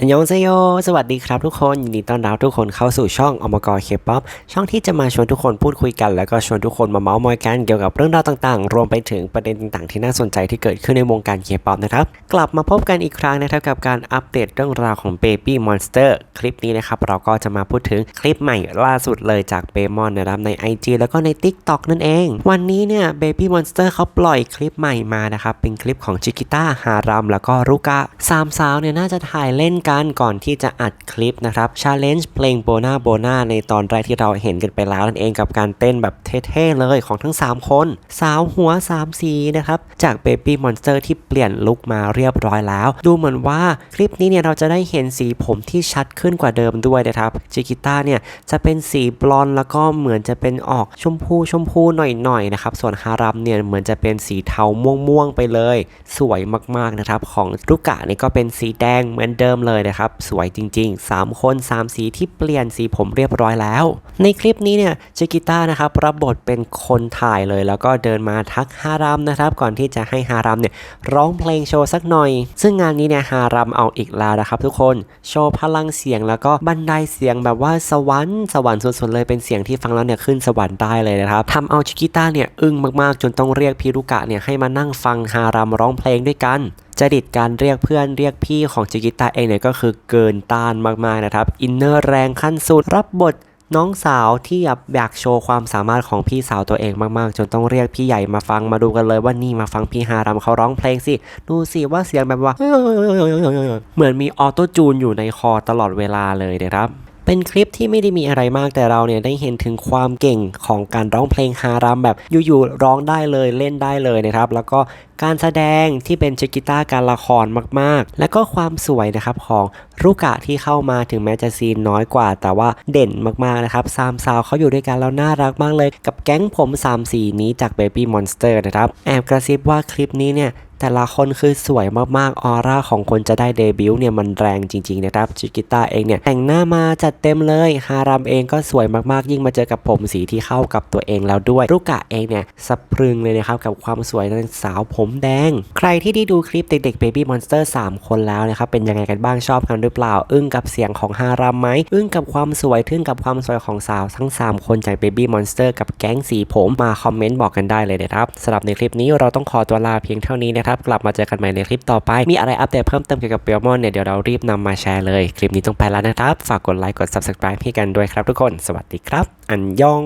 อันยองเซโย สวัสดีครับทุกคนยินดีต้อนรับทุกคนเข้าสู่ช่องอมกรเคป๊อปช่องที่จะมาชวนทุกคนพูดคุยกัน แล้วก็ชวนทุกคนมาเมาส์มอยกันเกี่ยวกับเรื่องราวต่างๆ รวมไปถึงประเด็นต่างๆ ที่น่าสนใจที่เกิดขึ้นในวงการเคป๊อปนะครับ กลับมาพบกันอีกครั้งนะครับกับการอัปเดตเรื่องราวของ Baby Monster คลิปนี้นะครับเราก็จะมาพูดถึงคลิปใหม่ล่าสุดเลยจากเบมอนนะครับใน IG แล้วก็ใน TikTok นั่นเอง วันนี้เนี่ย Baby Monster เขาปล่อยคลิปใหม่มานะครับเป็นคลิปของชิกิต้าฮารัมแล้วก็รุกะสามสาวเนี่ยน่าจะถ่ายเล่นกันก่อนที่จะอัดคลิปนะครับ Challenge เพลงโบนาโบนาในตอนแรกที่เราเห็นกันไปแล้วนั่นเองกับการเต้นแบบเท่ๆเลยของทั้ง 3 คน สาวหัว 3 สีนะครับ จาก Baby Monster ที่เปลี่ยนลุคมาเรียบร้อยแล้ว ดูเหมือนว่าคลิปนี้เนี่ยเราจะได้เห็นสีผมที่ชัดขึ้นกว่าเดิมด้วยนะครับจิกิต้าเนี่ยจะเป็นสีบลอนด์แล้วก็เหมือนจะเป็นออกชมพูชมพูหน่อยๆนะครับส่วนฮารัมเนี่ยเหมือนจะเป็นสีเทาม่วงๆไปเลย สวยมากๆนะครับของรุกะนี่ก็เป็นสีแดงเหมือนเดิมเลยนะครับ สวยจริง ๆ 3 คน 3 สีที่เปลี่ยนสีผมเรียบร้อยแล้ว ในคลิปนี้เนี่ยจิกิต้านะครับรับบทเป็นคนถ่ายเลย แล้วก็เดินมาทักฮารัมนะครับ ก่อนที่จะให้ฮารัมเนี่ยร้องเพลงโชว์สักหน่อย ซึ่งงานนี้เนี่ยฮารัมเอาอีกแล้วนะครับ ทุกคนโชว์พลังเสียงแล้วก็บันไดเสียงแบบว่าสวรรค์สวรรค์สุดๆเลยเป็นเสียงที่ฟังแล้วเนี่ยขึ้นสวรรค์ได้เลยนะครับทำเอาชิกิต้าเนี่ยอึ้งมากๆ จนต้องเรียกพิรุกะเนี่ยให้มานั่งฟังฮารัมร้องเพลงด้วยกัน จดิตการเรียกเพื่อนเรียกพี่ของจิกิตาเองเนี่ยก็คือเกินต้านมากๆนะครับ อินเนอร์แรงขั้นสุด รับบทน้องสาวที่อยากโชว์ความสามารถของพี่สาวตัวเองมากๆ จนต้องเรียกพี่ใหญ่มาฟังมาดูกันเลยว่านี่มาฟังพี่ฮารำเขาร้องเพลงสิ ดูสิว่าเสียงแบบว่า เหมือนมีออโต้จูนอยู่ในคอตลอดเวลาเลยนะครับ เป็นคลิปที่ไม่ได้มีอะไรมากแต่เราเนี่ยได้เห็นถึงความเก่งของการร้องเพลงฮารัมแบบอยู่ๆร้องได้เลยเล่นได้เลยนะครับ แล้วก็การแสดงที่เป็นชกิต้าการละครมากๆ และก็ความสวยนะครับของรุกะที่เข้ามาถึงแม้จะซีนน้อยกว่า แต่ว่าเด่นมากๆนะครับสามสาวเขาอยู่ด้วยกันแล้วน่ารักมากเลย กับแก๊งผมสามสีนี้จาก Baby Monster นะครับ แอบกระซิบว่าคลิปนี้เนี่ยแต่ละคนคือสวยมากๆ ออร่าของคนจะได้เดบิวต์เนี่ยมันแรงจริงๆนะครับชิกิต้าเองเนี่ยแต่งหน้ามาจัดเต็มเลย ฮารัมเองก็สวยมากๆ ยิ่งมาเจอกับผมสีที่เข้ากับตัวเองแล้วด้วย รุกะเองเนี่ยสะพรึงเลยนะครับ กับความสวยของสาวผมแดง ใครที่ได้ดูคลิปเด็กๆ Baby Monster 3 คนแล้วนะครับ เป็นยังไงกันบ้างชอบกันหรือเปล่า อึ้งกับเสียงของฮารัมไหมอึ้งกับความสวยทึ่งกับความสวยของสาวทั้ง 3 คนจาก Baby Monster กับแก๊งสีผมมาคอมเมนต์บอกกันได้เลยนะครับสำหรับในคลิปนี้เราต้องขอตัวลาเพียงเท่านี้นะครับกลับมาเจอกันใหม่ในคลิปต่อไป มีอะไรอัปเดตเพิ่มเติมเกี่ยวกับเปียมอนเนี่ยเดี๋ยวเรารีบนำมาแชร์เลย คลิปนี้ต้องไปแล้วนะครับ ฝากกดไลค์กด subscribe ให้กันด้วยครับทุกคน สวัสดีครับ อันยอง